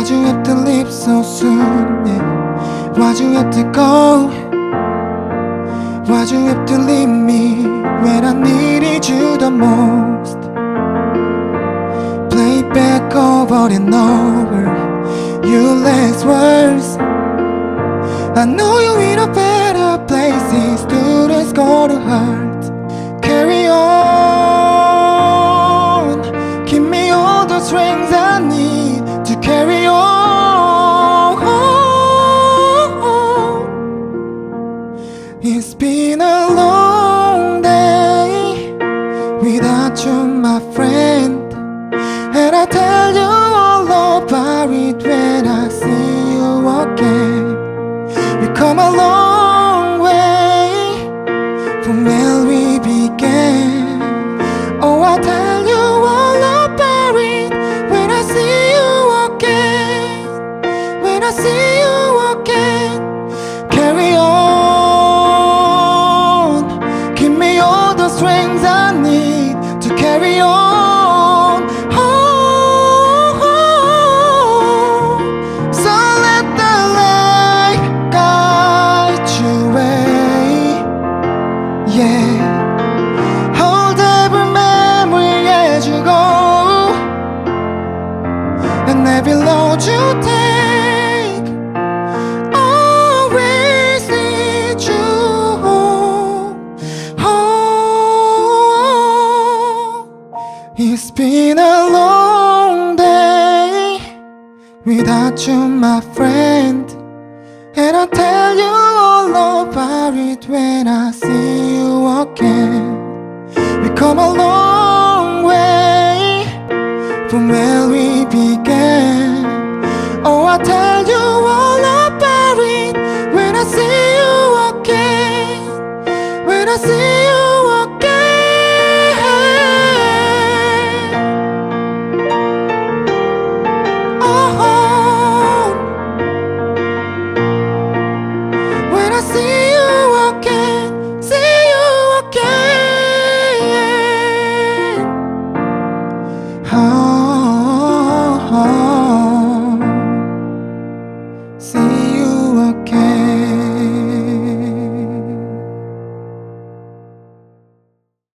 Why'd you have to leave so soon? Yeah. Why'd you have to go? Why'd you have to leave me when I needed you the most? Play back over and over your last words. I know you're in a better you, my friend. Every load you take. Always lead you home. home. It's been a long day without you, my friend. And I'll tell you all about it when I see you again. We come a long way from where we began. Oh, I'll tell you